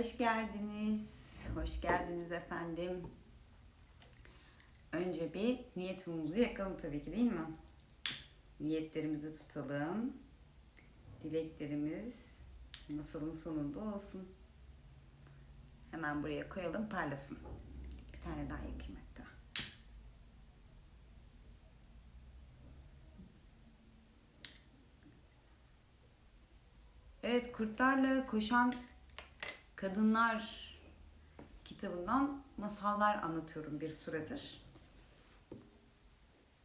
Hoş geldiniz. Hoş geldiniz efendim. Önce bir niyet mumumuzu yakalım tabii ki değil mi? Niyetlerimizi tutalım. Dileklerimiz masalın sonunda olsun. Hemen buraya koyalım parlasın. Bir tane daha yakayım hatta. Evet, kurtlarla koşan kadınlar kitabından masallar anlatıyorum bir süredir.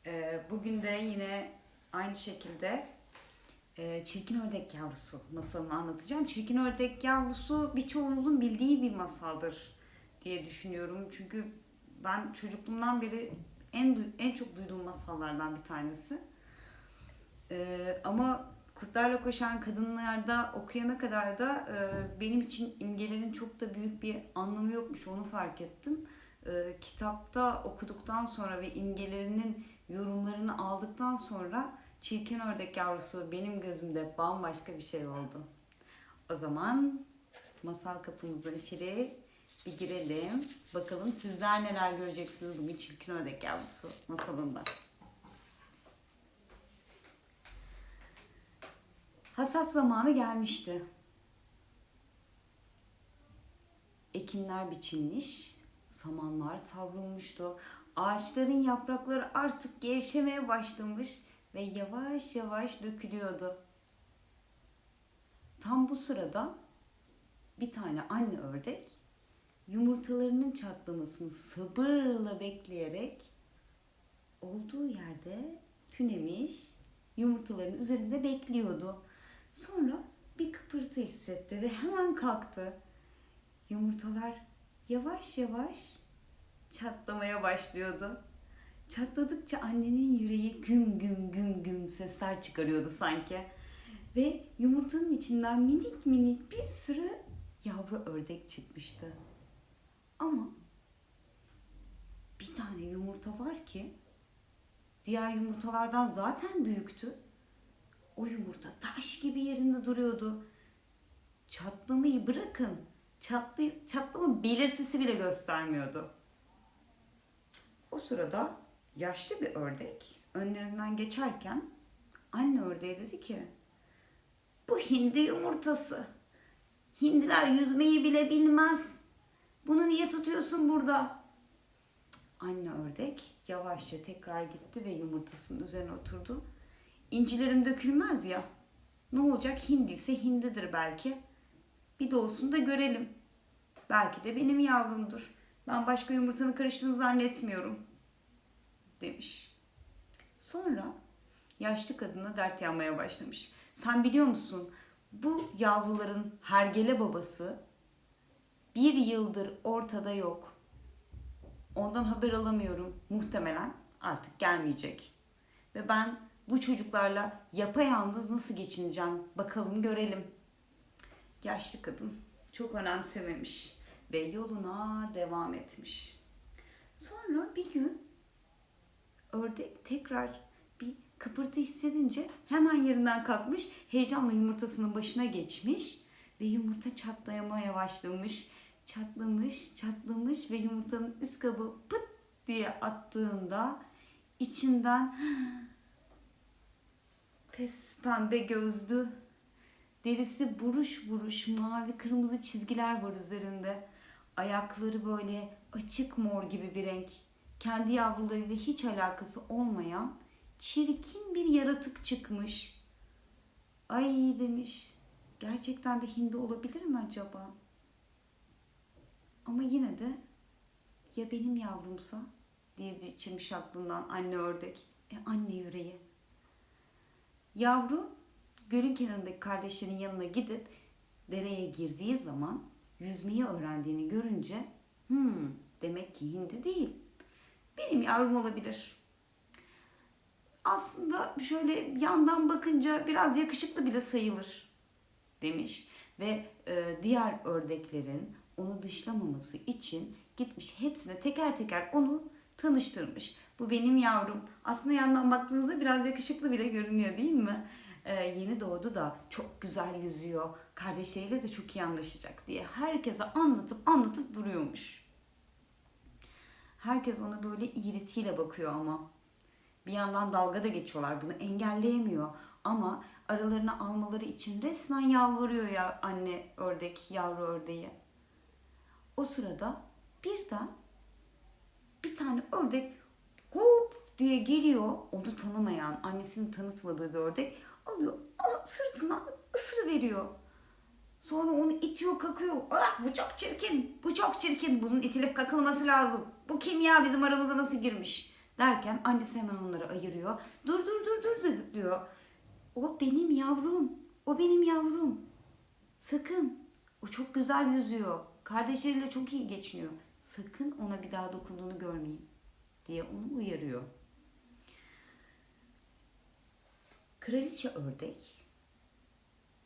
Ee, bugün de yine aynı şekilde e, Çirkin Ördek Yavrusu masalını anlatacağım. Çirkin Ördek Yavrusu birçoğunuzun bildiği bir masaldır diye düşünüyorum. Çünkü ben çocukluğumdan beri en en çok duyduğum masallardan bir tanesi. Ee, ama Kurtlarla Koşan Kadınlar'da okuyana kadar da e, benim için imgelerin çok da büyük bir anlamı yokmuş onu fark ettim. E, kitapta okuduktan sonra ve imgelerinin yorumlarını aldıktan sonra Çirkin Ördek Yavrusu benim gözümde bambaşka bir şey oldu. O zaman masal kapımızdan içeri bir girelim. Bakalım sizler neler göreceksiniz bugün Çirkin Ördek Yavrusu masalında. Hasat zamanı gelmişti. Ekinler biçilmiş, samanlar savrulmuştu. Ağaçların yaprakları artık gevşemeye başlamış ve yavaş yavaş dökülüyordu. Tam bu sırada bir tane anne ördek yumurtalarının çatlamasını sabırla bekleyerek olduğu yerde tünemiş yumurtaların üzerinde bekliyordu. Sonra bir kıpırtı hissetti ve hemen kalktı. Yumurtalar yavaş yavaş çatlamaya başlıyordu. Çatladıkça annenin yüreği güm güm güm güm sesler çıkarıyordu sanki. Ve yumurtanın içinden minik minik bir sürü yavru ördek çıkmıştı. Ama bir tane yumurta var ki diğer yumurtalardan zaten büyüktü. O yumurta taş gibi yerinde duruyordu. Çatlamayı bırakın. Çatlı, çatlama belirtisi bile göstermiyordu. O sırada yaşlı bir ördek önlerinden geçerken anne ördeğe dedi ki bu hindi yumurtası. Hindiler yüzmeyi bile bilmez. Bunu niye tutuyorsun burada? Anne ördek yavaşça tekrar gitti ve yumurtasının üzerine oturdu. İncilerim dökülmez ya. Ne olacak hindi ise hindidir belki. Bir doğsun da görelim. Belki de benim yavrumdur. Ben başka yumurtanın karıştığını zannetmiyorum. Demiş. Sonra yaşlı kadına dert yanmaya başlamış. Sen biliyor musun bu yavruların hergele babası bir yıldır ortada yok. Ondan haber alamıyorum. Muhtemelen artık gelmeyecek. Ve ben bu çocuklarla yapayalnız nasıl geçineceğim? Bakalım görelim. Yaşlı kadın çok önemsememiş ve yoluna devam etmiş. Sonra bir gün ördek tekrar bir kıpırtı hissedince hemen yerinden kalkmış, heyecanla yumurtasının başına geçmiş ve yumurta çatlamaya başlamış. Çatlamış, çatlamış ve yumurtanın üst kabı pıt diye attığında içinden pes pembe gözlü, derisi buruş buruş mavi kırmızı çizgiler var üzerinde. Ayakları böyle açık mor gibi bir renk. Kendi yavrularıyla hiç alakası olmayan çirkin bir yaratık çıkmış. Ay demiş. Gerçekten de hindi olabilir mi acaba? Ama yine de ya benim yavrumsa diye geçirmiş aklından anne ördek. E anne yüreği. Yavru gölün kenarındaki kardeşlerin yanına gidip dereye girdiği zaman yüzmeyi öğrendiğini görünce hmm, demek ki hindi değil. Benim yavrum olabilir. Aslında şöyle yandan bakınca biraz yakışıklı bile sayılır demiş ve e, diğer ördeklerin onu dışlamaması için gitmiş hepsine teker teker onu tanıştırmış. Bu benim yavrum. Aslında yandan baktığınızda biraz yakışıklı bile görünüyor değil mi? Ee, yeni doğdu da çok güzel yüzüyor. Kardeşleriyle de çok iyi anlaşacak diye herkese anlatıp anlatıp duruyormuş. Herkes ona böyle iğretiyle bakıyor ama. Bir yandan dalga da geçiyorlar. Bunu engelleyemiyor. Ama aralarına almaları için resmen yalvarıyor ya anne ördek, yavru ördeği. O sırada birden bir tane ördek hop diye geliyor. Onu tanımayan, annesinin tanıtmadığı bir ördek alıyor. aa, Sırtına ısırı veriyor. Sonra onu itiyor kakıyor. Ah bu çok çirkin. Bu çok çirkin. Bunun itilip kakılması lazım. Bu kim ya bizim aramıza nasıl girmiş? Derken annesi hemen onları ayırıyor. Dur dur dur dur dur diyor. O benim yavrum. O benim yavrum. Sakın. O çok güzel yüzüyor. Kardeşleriyle çok iyi geçiniyor. Sakın ona bir daha dokunduğunu görmeyeyim diye onu uyarıyor. Kraliçe ördek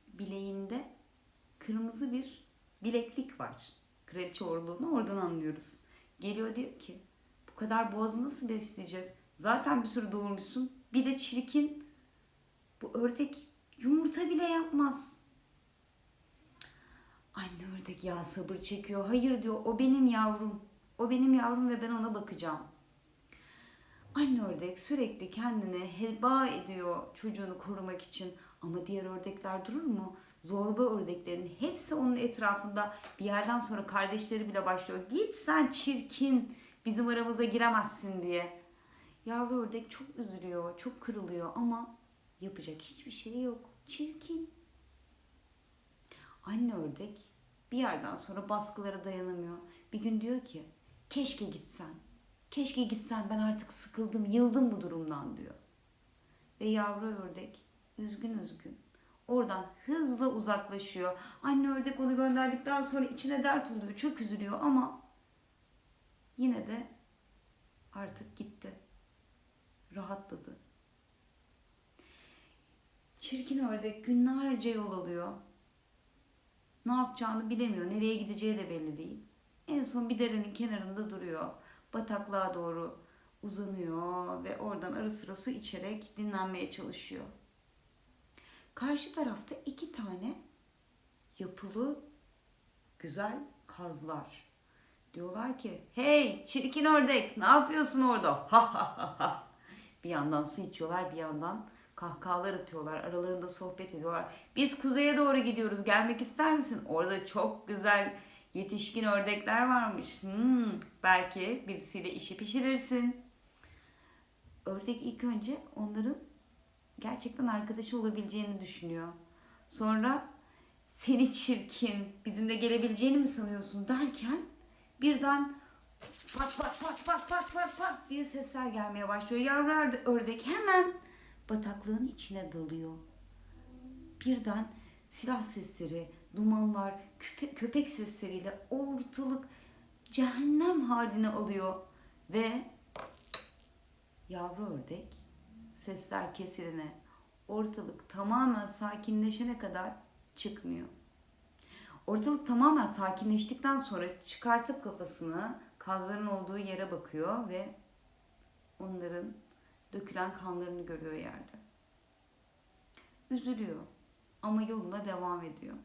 bileğinde kırmızı bir bileklik var. Kraliçe olduğunu oradan anlıyoruz. Geliyor diyor ki bu kadar boğazı nasıl besleyeceğiz? Zaten bir sürü doğurmuşsun. Bir de çirkin. Bu ördek yumurta bile yapmaz. Anne ördek ya sabır çekiyor. Hayır diyor o benim yavrum. O benim yavrum ve ben ona bakacağım. Anne ördek sürekli kendini heba ediyor çocuğunu korumak için. Ama diğer ördekler durur mu? Zorba ördeklerin hepsi onun etrafında bir yerden sonra kardeşleri bile başlıyor. Git sen çirkin bizim aramıza giremezsin diye. Yavru ördek çok üzülüyor, çok kırılıyor ama yapacak hiçbir şey yok. Çirkin. Anne ördek bir yerden sonra baskılara dayanamıyor. Bir gün diyor ki keşke gitsen. Keşke gitsen ben artık sıkıldım, yıldım bu durumdan diyor. Ve yavru ördek üzgün üzgün oradan hızla uzaklaşıyor. Anne ördek onu gönderdikten sonra içine dert oluyor, çok üzülüyor ama yine de artık gitti. Rahatladı. Çirkin ördek günlerce yol alıyor. Ne yapacağını bilemiyor. Nereye gideceği de belli değil. En son bir derenin kenarında duruyor. Bataklığa doğru uzanıyor ve oradan ara sıra su içerek dinlenmeye çalışıyor. Karşı tarafta iki tane yapılı güzel kazlar. Diyorlar ki hey çirkin ördek ne yapıyorsun orada? Bir yandan su içiyorlar bir yandan kahkahalar atıyorlar. Aralarında sohbet ediyorlar. Biz kuzeye doğru gidiyoruz. Gelmek ister misin? Orada çok güzel yetişkin ördekler varmış. Hmm, belki birisiyle işi pişirirsin. Ördek ilk önce onların gerçekten arkadaşı olabileceğini düşünüyor. Sonra seni çirkin, bizimle gelebileceğini mi sanıyorsun derken birden pat pat pat pat pat pat pat diye sesler gelmeye başlıyor. Yavru ördek hemen bataklığın içine dalıyor. Birden silah sesleri, dumanlar, köpe- köpek sesleriyle ortalık cehennem haline alıyor ve yavru ördek sesler kesilene, ortalık tamamen sakinleşene kadar çıkmıyor. Ortalık tamamen sakinleştikten sonra çıkartıp kafasını kazların olduğu yere bakıyor ve onların dökülen kanlarını görüyor yerde. Üzülüyor ama yoluna devam ediyor.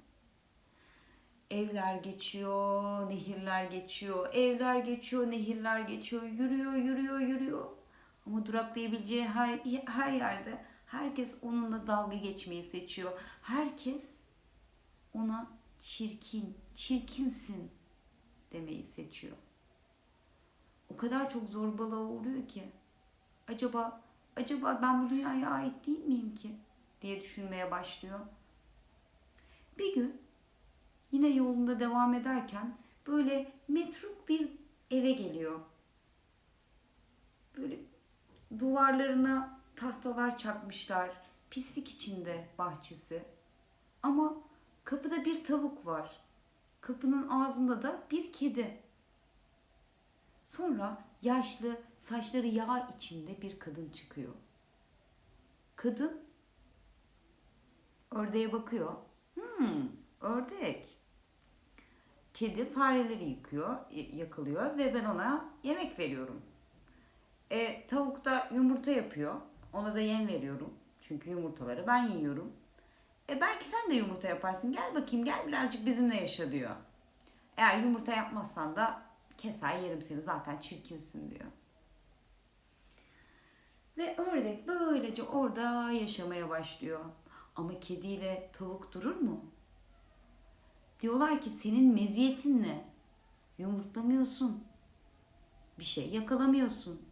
Evler geçiyor, nehirler geçiyor, evler geçiyor, nehirler geçiyor, yürüyor, yürüyor, yürüyor. Ama duraklayabileceği her her yerde herkes onunla dalga geçmeyi seçiyor. Herkes ona çirkin, çirkinsin demeyi seçiyor. O kadar çok zorbalığa uğruyor ki acaba acaba ben bu dünyaya ait değil miyim ki diye düşünmeye başlıyor. Bir gün yine yolunda devam ederken böyle metruk bir eve geliyor. Böyle duvarlarına tahtalar çakmışlar. Pislik içinde bahçesi. Ama kapıda bir tavuk var. Kapının ağzında da bir kedi. Sonra yaşlı, saçları yağ içinde bir kadın çıkıyor. Kadın ördeğe bakıyor. Hmm, ördek. Kedi fareleri yıkıyor, yakalıyor ve ben ona yemek veriyorum. E, tavuk da yumurta yapıyor. Ona da yem veriyorum. Çünkü yumurtaları ben yiyorum. E belki sen de yumurta yaparsın. Gel bakayım gel birazcık bizimle yaşa diyor. Eğer yumurta yapmazsan da keser yerim seni zaten çirkinsin diyor. Ve ördek böylece orada yaşamaya başlıyor. Ama kediyle tavuk durur mu? Diyorlar ki senin meziyetin ne? Yumurtlamıyorsun. Bir şey yakalamıyorsun.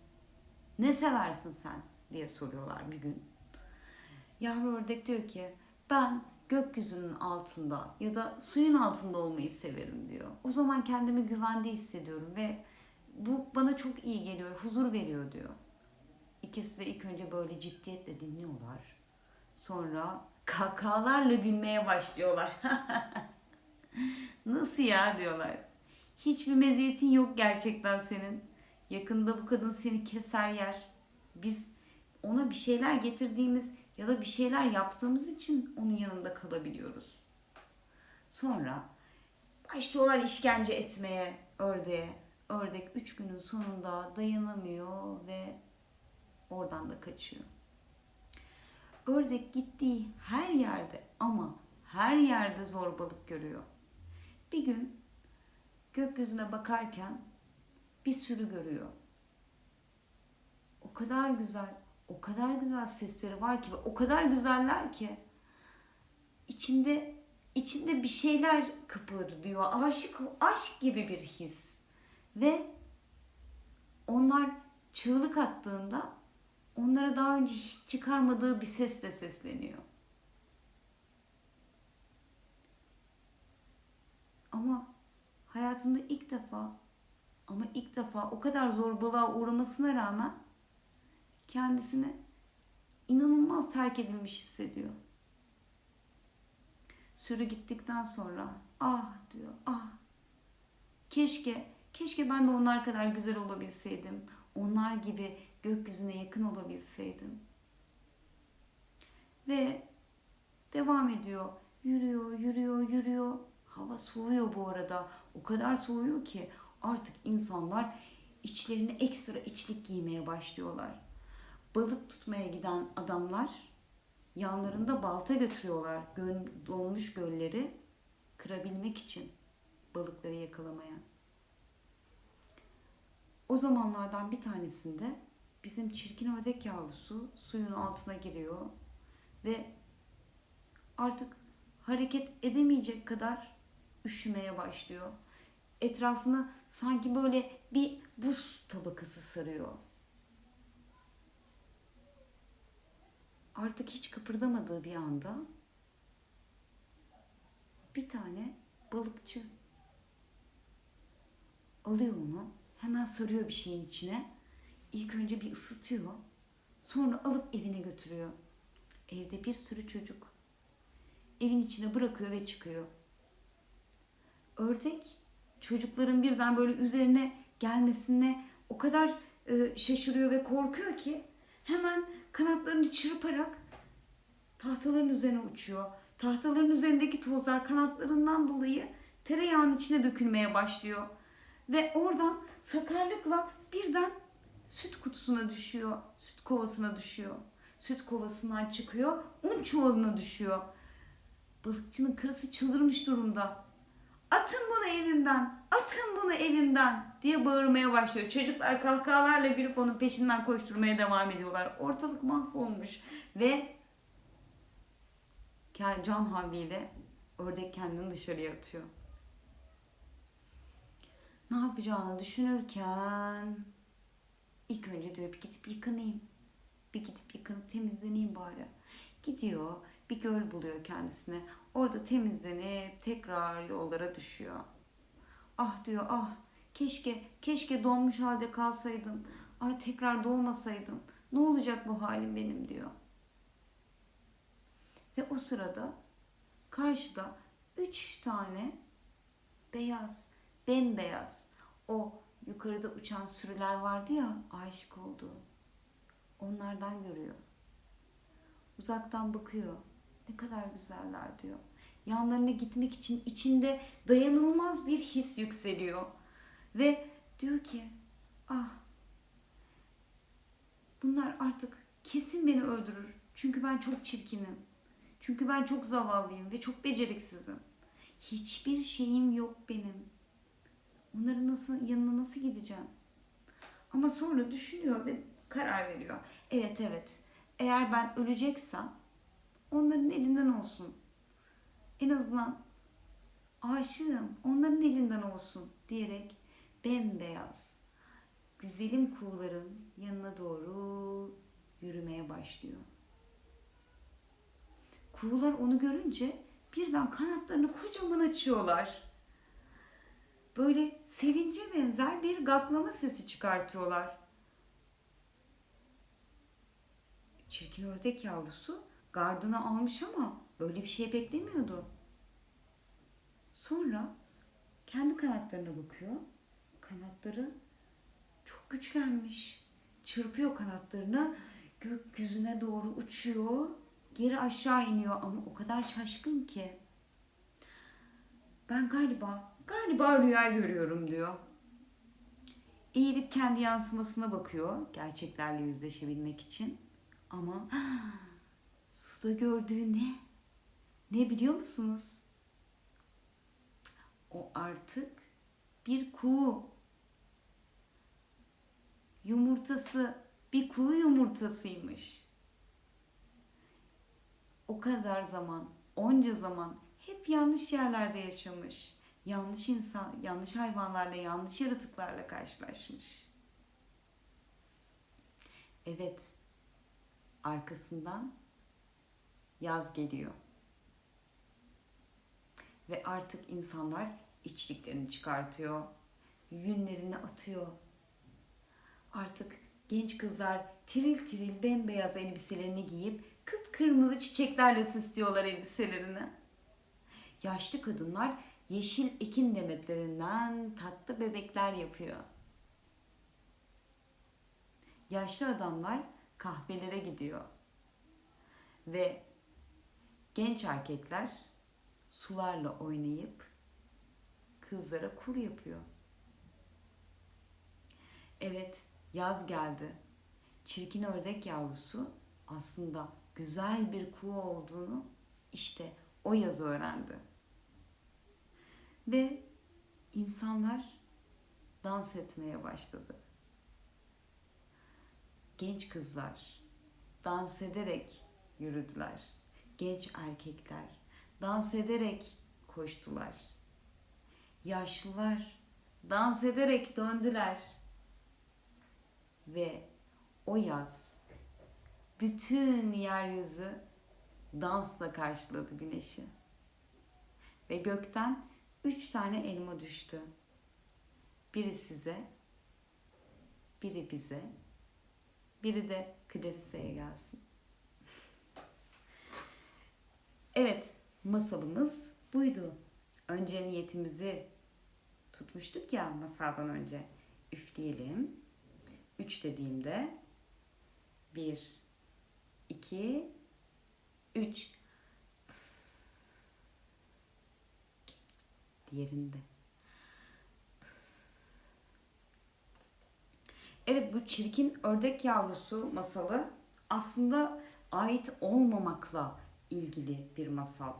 Ne seversin sen diye soruyorlar bir gün. Yavru ördek diyor ki ben gökyüzünün altında ya da suyun altında olmayı severim diyor. O zaman kendimi güvende hissediyorum ve bu bana çok iyi geliyor, huzur veriyor diyor. İkisi de ilk önce böyle ciddiyetle dinliyorlar. Sonra kahkahalarla gülmeye başlıyorlar. Nasıl ya diyorlar. Hiçbir meziyetin yok gerçekten senin. Yakında bu kadın seni keser yer. Biz ona bir şeyler getirdiğimiz ya da bir şeyler yaptığımız için onun yanında kalabiliyoruz. Sonra başlıyorlar işkence etmeye ördeğe. Ördek üç günün sonunda dayanamıyor ve oradan da kaçıyor. Ördek gittiği her yerde ama her yerde zorbalık görüyor. Bir gün gökyüzüne bakarken bir sürü görüyor. O kadar güzel, o kadar güzel sesleri var ki ve o kadar güzeller ki içinde içinde bir şeyler kıpırdıyor. Aşık, aşk gibi bir his. Ve onlar çığlık attığında onlara daha önce hiç çıkarmadığı bir sesle sesleniyor. Ama hayatında ilk defa ama ilk defa o kadar zorbalığa uğramasına rağmen kendisini inanılmaz terk edilmiş hissediyor. Sürü gittikten sonra ah diyor ah keşke keşke ben de onlar kadar güzel olabilseydim. Onlar gibi gökyüzüne yakın olabilseydim. Ve devam ediyor. Yürüyor, yürüyor, yürüyor. Hava soğuyor bu arada. O kadar soğuyor ki artık insanlar içlerine ekstra içlik giymeye başlıyorlar. Balık tutmaya giden adamlar yanlarında balta götürüyorlar. Göl, dolmuş gölleri kırabilmek için balıkları yakalamaya. O zamanlardan bir tanesinde bizim çirkin ördek yavrusu suyun altına giriyor ve artık hareket edemeyecek kadar üşümeye başlıyor. Etrafını sanki böyle bir buz tabakası sarıyor. Artık hiç kıpırdamadığı bir anda bir tane balıkçı alıyor onu, hemen sarıyor bir şeyin içine. İlk önce bir ısıtıyor, sonra alıp evine götürüyor. Evde bir sürü çocuk. Evin içine bırakıyor ve çıkıyor. Ördek çocukların birden böyle üzerine gelmesine o kadar e, şaşırıyor ve korkuyor ki hemen kanatlarını çırparak tahtaların üzerine uçuyor. Tahtaların üzerindeki tozlar kanatlarından dolayı tereyağının içine dökülmeye başlıyor. Ve oradan sakarlıkla birden süt kutusuna düşüyor, süt kovasına düşüyor. Süt kovasından çıkıyor, un çuvalına düşüyor. Balıkçının karısı çıldırmış durumda. Atın bunu evimden, atın bunu evimden diye bağırmaya başlıyor. Çocuklar kahkahalarla gülüp onun peşinden koşturmaya devam ediyorlar. Ortalık mahvolmuş ve can havliyle ördek kendini dışarıya atıyor. Ne yapacağını düşünürken ilk önce diyor bir gidip yıkanayım. Bir gidip yıkanıp temizleneyim bari. Gidiyor bir göl buluyor kendisine. Orada temizlenip tekrar yollara düşüyor. Ah diyor ah keşke keşke donmuş halde kalsaydım. Ay tekrar doğmasaydım. Ne olacak bu halim benim diyor. Ve o sırada karşıda üç tane beyaz, bembeyaz o yukarıda uçan sürüler vardı ya aşık olduğu. Onlardan görüyor. Uzaktan bakıyor. Ne kadar güzeller diyor. Yanlarına gitmek için içinde dayanılmaz bir his yükseliyor. Ve diyor ki ah bunlar artık kesin beni öldürür. Çünkü ben çok çirkinim. Çünkü ben çok zavallıyım ve çok beceriksizim. Hiçbir şeyim yok benim. Onların nasıl yanına nasıl gideceğim? Ama sonra düşünüyor ve karar veriyor. Evet evet. Eğer ben öleceksem onların elinden olsun. En azından aşığım. Onların elinden olsun diyerek bembeyaz güzelim kuğuların yanına doğru yürümeye başlıyor. Kuğular onu görünce birden kanatlarını kocaman açıyorlar. Böyle sevince benzer bir gaklama sesi çıkartıyorlar. Çirkin ördek yavrusu gardını almış ama böyle bir şey beklemiyordu. Sonra kendi kanatlarına bakıyor. Kanatları çok güçlenmiş. Çırpıyor kanatlarını gökyüzüne doğru uçuyor. Geri aşağı iniyor ama o kadar şaşkın ki. Ben galiba, galiba rüya görüyorum diyor. Eğilip kendi yansımasına bakıyor gerçeklerle yüzleşebilmek için. Ama suda gördüğü ne? Ne biliyor musunuz? O artık bir kuğu. Yumurtası bir kuğu yumurtasıymış. O kadar zaman, onca zaman hep yanlış yerlerde yaşamış. Yanlış insan, yanlış hayvanlarla, yanlış yaratıklarla karşılaşmış. Evet, arkasından yaz geliyor. Ve artık insanlar içliklerini çıkartıyor, yünlerini atıyor. Artık genç kızlar tiril tiril bembeyaz elbiselerini giyip kıpkırmızı çiçeklerle süslüyorlar elbiselerini. Yaşlı kadınlar yeşil ekin demetlerinden tatlı bebekler yapıyor. Yaşlı adamlar kahvelere gidiyor. Ve genç erkekler sularla oynayıp kızlara kur yapıyor. Evet, yaz geldi. Çirkin ördek yavrusu aslında güzel bir kuğu olduğunu işte o yaz öğrendi. Ve insanlar dans etmeye başladı. Genç kızlar dans ederek yürüdüler. Genç erkekler dans ederek koştular. Yaşlılar dans ederek döndüler. Ve o yaz bütün yeryüzü dansla karşıladı güneşi. Ve gökten üç tane elma düştü. Biri size, biri bize, biri de Clarice'ye gelsin. Evet, masalımız buydu. Önce niyetimizi tutmuştuk ya masaldan önce. Üfleyelim. Üç dediğimde bir, iki, üç. Diğerinde. Evet bu çirkin ördek yavrusu masalı aslında ait olmamakla ilgili bir masal.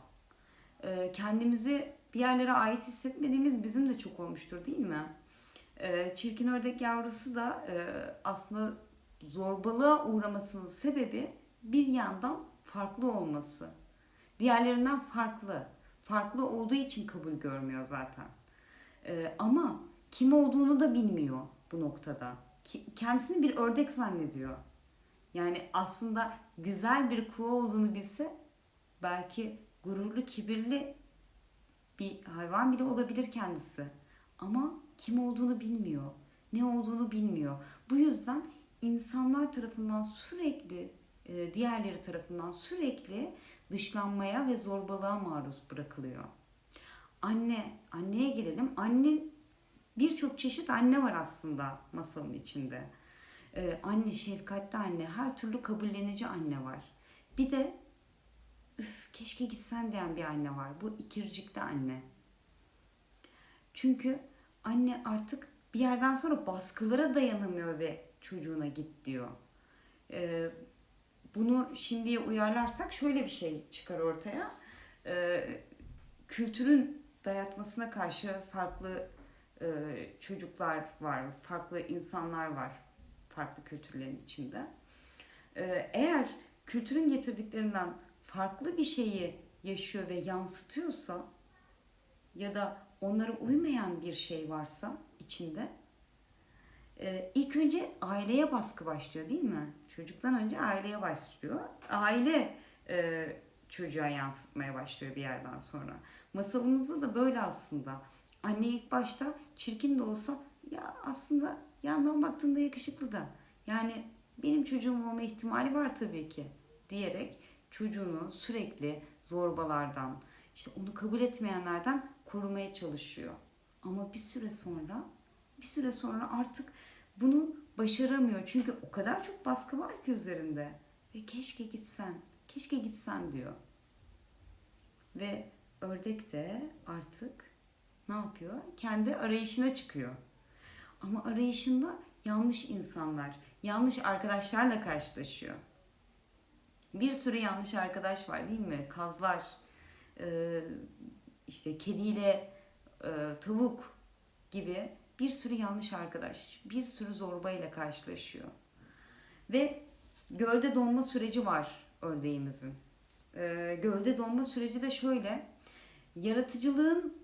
Ee, kendimizi bir yerlere ait hissetmediğimiz bizim de çok olmuştur değil mi? Ee, çirkin ördek yavrusu da e, aslında zorbalığa uğramasının sebebi bir yandan farklı olması. Diğerlerinden farklı. Farklı olduğu için kabul görmüyor zaten. Ee, ama kim olduğunu da bilmiyor bu noktada. Kendisini bir ördek zannediyor. Yani aslında güzel bir kuğu olduğunu bilse belki gururlu, kibirli bir hayvan bile olabilir kendisi. Ama kim olduğunu bilmiyor. Ne olduğunu bilmiyor. Bu yüzden insanlar tarafından sürekli e, diğerleri tarafından sürekli dışlanmaya ve zorbalığa maruz bırakılıyor. Anne, anneye gelelim. Annen birçok çeşit anne var aslında masalın içinde. Ee, anne, şefkatli anne, her türlü kabullenici anne var. Bir de üf keşke gitsen diyen bir anne var. Bu ikircikli anne. Çünkü anne artık bir yerden sonra baskılara dayanamıyor ve çocuğuna git diyor. Ee, bunu şimdiye uyarlarsak şöyle bir şey çıkar ortaya. E, kültürün dayatmasına karşı farklı e, çocuklar var, farklı insanlar var farklı kültürlerin içinde. E, eğer kültürün getirdiklerinden farklı bir şeyi yaşıyor ve yansıtıyorsa ya da onlara uymayan bir şey varsa içinde e, ilk önce aileye baskı başlıyor değil mi? Çocuktan önce aileye başlıyor. Aile e, çocuğa yansıtmaya başlıyor bir yerden sonra. Masalımızda da böyle aslında. Anne ilk başta çirkin de olsa ya aslında yandan baktığında yakışıklı da. Yani benim çocuğum olma ihtimali var tabii ki diyerek çocuğunu sürekli zorbalardan, işte onu kabul etmeyenlerden korumaya çalışıyor. Ama bir süre sonra, bir süre sonra artık bunu başaramıyor. Çünkü o kadar çok baskı var ki üzerinde. Ve keşke gitsen, keşke gitsen diyor. Ve ördek de artık ne yapıyor? Kendi arayışına çıkıyor. Ama arayışında yanlış insanlar, yanlış arkadaşlarla karşılaşıyor. Bir sürü yanlış arkadaş var değil mi? Kazlar, e, işte kediyle e, tavuk gibi bir sürü yanlış arkadaş, bir sürü zorbayla karşılaşıyor. Ve gölde donma süreci var ördeğimizin. E, gölde donma süreci de şöyle, yaratıcılığın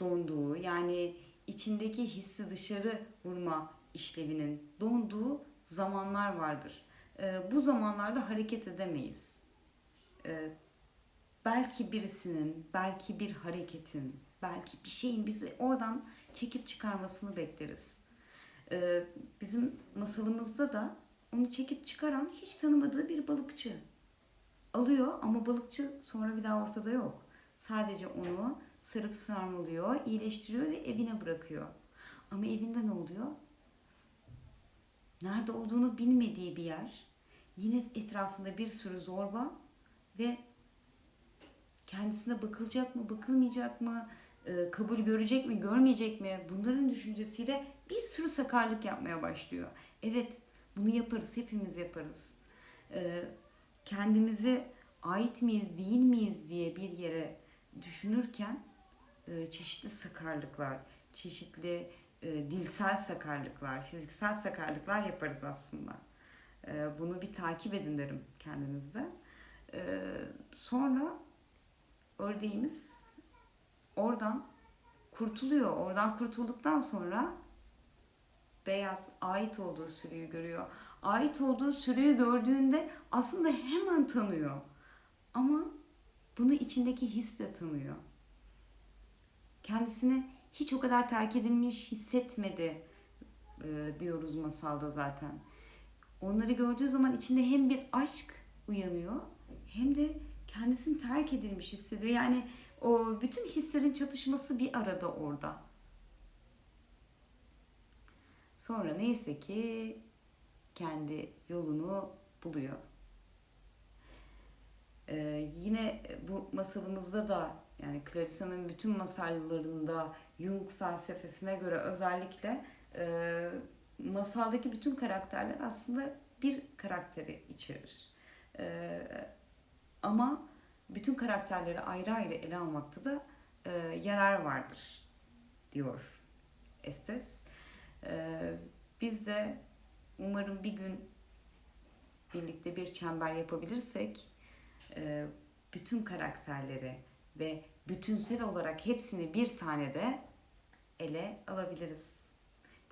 donduğu yani içindeki hissi dışarı vurma işlevinin donduğu zamanlar vardır. E, bu zamanlarda hareket edemeyiz. E, belki birisinin, belki bir hareketin, belki bir şeyin bizi oradan çekip çıkarmasını bekleriz. E, bizim masalımızda da onu çekip çıkaran hiç tanımadığı bir balıkçı alıyor ama balıkçı sonra bir daha ortada yok. Sadece onu sarıp sarmalıyor, iyileştiriyor ve evine bırakıyor. Ama evinde ne oluyor? Nerede olduğunu bilmediği bir yer. Yine etrafında bir sürü zorba ve kendisine bakılacak mı, bakılmayacak mı, e, kabul görecek mi, görmeyecek mi? Bunların düşüncesiyle bir sürü sakarlık yapmaya başlıyor. Evet, bunu yaparız, hepimiz yaparız. E, kendimize ait miyiz, değil miyiz diye bir yere düşünürken e, çeşitli sakarlıklar, çeşitli dilsel sakarlıklar, fiziksel sakarlıklar yaparız aslında. E, bunu bir takip edin derim kendinizde. E, sonra ördeğimiz oradan kurtuluyor. Oradan kurtulduktan sonra beyaz ait olduğu sürüyü görüyor. Ait olduğu sürüyü gördüğünde aslında hemen tanıyor. Ama bunu içindeki hisle tanıyor. Kendisini hiç o kadar terk edilmiş hissetmedi e, diyoruz masalda zaten. Onları gördüğü zaman içinde hem bir aşk uyanıyor hem de kendisini terk edilmiş hissediyor. Yani o bütün hislerin çatışması bir arada orada. Sonra neyse ki kendi yolunu buluyor. Ee, yine bu masalımızda da yani Clarissa'nın bütün masallarında Jung felsefesine göre özellikle e, masaldaki bütün karakterler aslında bir karakteri içerir. E, ama bütün karakterleri ayrı ayrı ele almakta da e, yarar vardır diyor Estes. E, biz de umarım bir gün birlikte bir çember yapabilirsek e, bütün karakterleri ve bütünsel olarak hepsini bir tane de ele alabiliriz.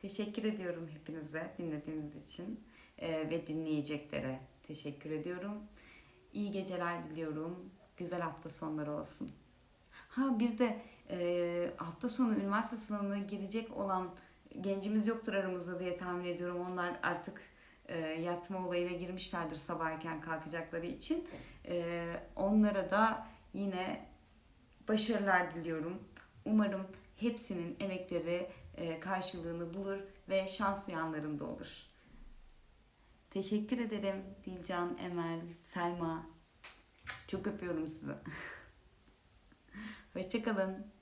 Teşekkür ediyorum hepinize dinlediğiniz için e, ve dinleyeceklere teşekkür ediyorum. İyi geceler diliyorum. Güzel hafta sonları olsun. Ha bir de e, hafta sonu üniversite sınavına girecek olan gencimiz yoktur aramızda diye tahmin ediyorum. Onlar artık e, yatma olayına girmişlerdir sabah erken kalkacakları için. Onlara da yine başarılar diliyorum. Umarım hepsinin emekleri karşılığını bulur ve şanslı yanlarında olur. Teşekkür ederim Dilcan, Emel, Selma. Çok öpüyorum sizi. Hoşçakalın.